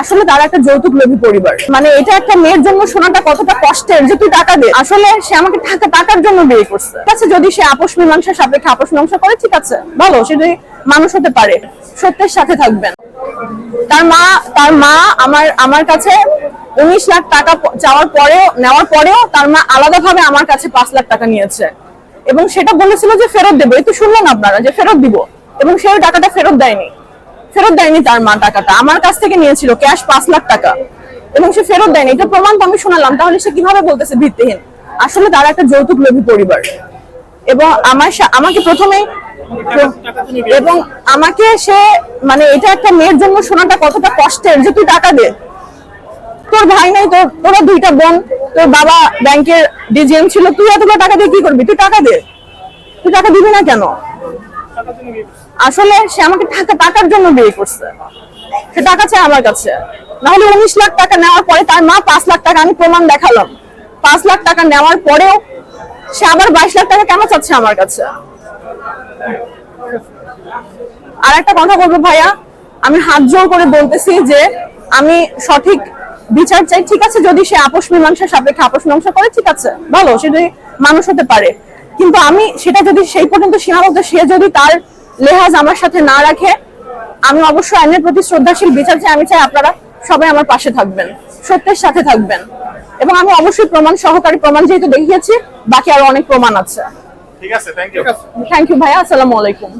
আসলে তারা একটা যৌতুক লোভী পরিবার। মানে এটা একটা মেয়ের জন্য শোনাটা কতটা কষ্টের যে তুই টাকা দে। আসলে সে আমাকে টাকা, টাকার জন্য বিয়ে করছে। আছে, যদি সে আপোষ মীমাংসার সাপেক্ষে আপোষ মীমাংসা করে, ঠিক আছে। ভালো, সে যদি মানুষ হতে পারে, সত্যের সাথে থাকবেন। তার মা তার মা আমার আমার কাছে উনিশ লাখ টাকা চাওয়ার পরেও, নেওয়ার পরেও তার মা আলাদাভাবে আমার কাছে পাঁচ লাখ টাকা নিয়েছে। এবং সেটা বলেছিল যে ফেরত দেবো। এই তো শুনলেন আপনারা যে ফেরত দিব। এবং সে ওই টাকাটা ফেরত দেয়নি। ফেরত দেয়নি তার মা টাকাটা। আমার কাছ থেকে নিয়েছিল ক্যাশ পাঁচ লাখ টাকা। এবং সে ফেরত দেয়নি। এটা প্রমাণ তো আমি শোনালাম। তাহলে সে কীভাবে বলতেছে ভিত্তিহীন? আসলে তারা একটা যৌতুক লোভী পরিবার। এবং আমার আমাকে প্রথমেই এবং আমাকে সে মানে এটা একটা মেয়ের জন্য শোনাটা কতটা কষ্টের যে তুই টাকা দে। তোর ভাই নাই তোর তোরা দুইটা বোন তোর বাবা ব্যাংকের ডিজিএম ছিল তুই এতগুলো টাকা দিয়ে কি করবি? তুই টাকা দে। তুই টাকা দিবি না কেন? আসলে সে আমাকে টাকা, টাকার জন্য বিয়ে করছে। সে টাকা চায় আমার কাছে। নাহলে উনিশ লাখ টাকা নেওয়ার পরে তার মা পাঁচ লাখ টাকা, আমি প্রমাণ দেখালাম। পাঁচ লাখ টাকা নেওয়ার পরেও সে আবার বাইশ লাখ টাকা কেন চাচ্ছে আমার কাছে? আর একটা কথা বলব ভাইয়া, আমি হাত জোর করে বলতেছি যে আমি সঠিক বিচার চাই। ঠিক আছে, যদি সে আপোষ মীমাংসা সাপেক্ষে আপোষ মীমাংসা করে, ঠিক আছে। ভালো, সে যদি মানুষ হতে পারে। কিন্তু আমি সেটা যদি সেই পর্যন্ত সীমাবদ্ধ, সে যদি তার লেহাজ আমার সাথে না রাখে। আমি অবশ্যই আইনের প্রতি শ্রদ্ধাশীল বিচার চাই আমি চাই আপনারা সবাই আমার পাশে থাকবেন সত্যের সাথে থাকবেন। এবং আমি অবশ্যই প্রমাণ সহকারে প্রমাণ যেহেতু দেখিয়েছি বাকি আরও অনেক প্রমাণ আছে। ঠিক আছে থ্যাংক ইউ থ্যাংক ইউ ভাইয়া আসসালামু আলাইকুম।